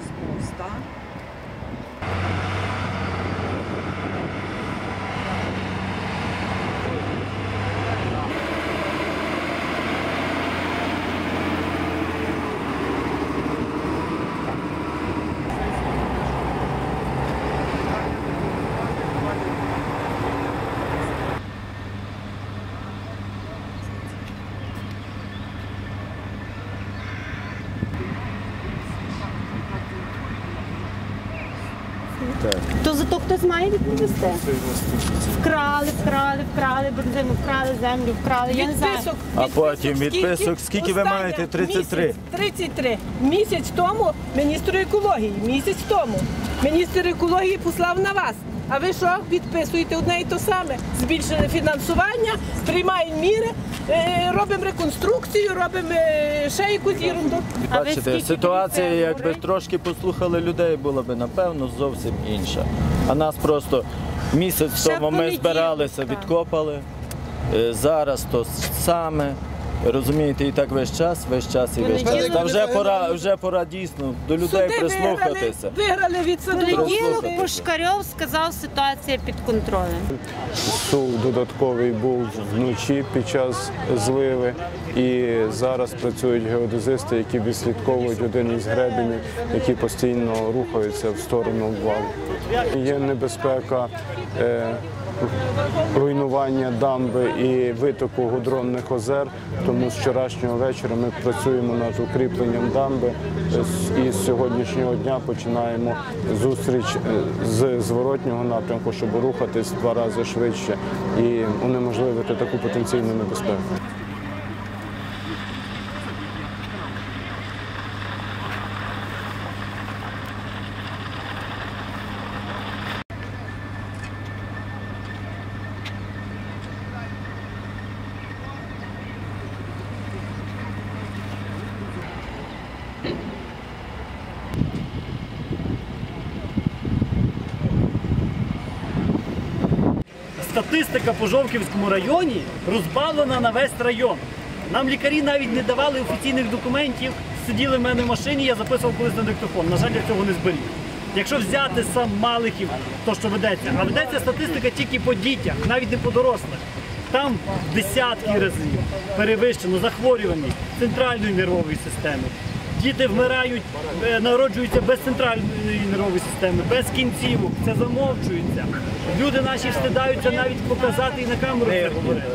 os tá? То зато хтось має відповісти. Вкрали, вкрали, вкрали бензину, вкрали землю, вкрали. Я не знаю. Відписок, А потім відписок, скільки ви Остання маєте? 33? Місяць, 33. Місяць тому міністр екології, місяць тому. Міністр екології послав на вас. А ви що, підписуєте одне і те саме? Збільшили фінансування, приймаємо міри, е, робимо реконструкцію, робимо е, ще якусь ерунду. Бачите, ситуація, якби трошки послухали людей, була б напевно зовсім інша. А нас просто місяць тому ми збиралися, відкопали. Е, Зараз то саме. Розумієте, і так весь час, весь час і весь час. Та вже пора, вже пора дійсно до людей Суди прислухатися. виграли, виграли від садових. Понеділок Пушкарьов сказав, ситуація під контролем. Сув додатковий був вночі під час зливи, і зараз працюють геодезисти, які відслідковують один із гребенів, які постійно рухаються в сторону обвалу. Є небезпека е, руйнування дамби і витоку гудронних озер. Тому з вчорашнього вечора ми працюємо над укріпленням дамби. І з сьогоднішнього дня починаємо зустріч е, з зворотнього напрямку, щоб рухатись два рази швидше і унеможливити таку потенційну небезпеку. Статистика по Жовківському районі розбавлена на весь район. Нам лікарі навіть не давали офіційних документів, сиділи в мене в машині, я записував колись на диктофон. На жаль, я цього не зберіг. Якщо взяти сам Малихів, то що ведеться, а ведеться статистика тільки по дітях, навіть не по дорослих. Там десятки разів перевищено захворюваність центральної нервової системи. Діти вмирають, е, народжуються без центральної нервової системи, без кінцівок. Це замовчується. Люди наші встидаються навіть показати і на камеру це говорити.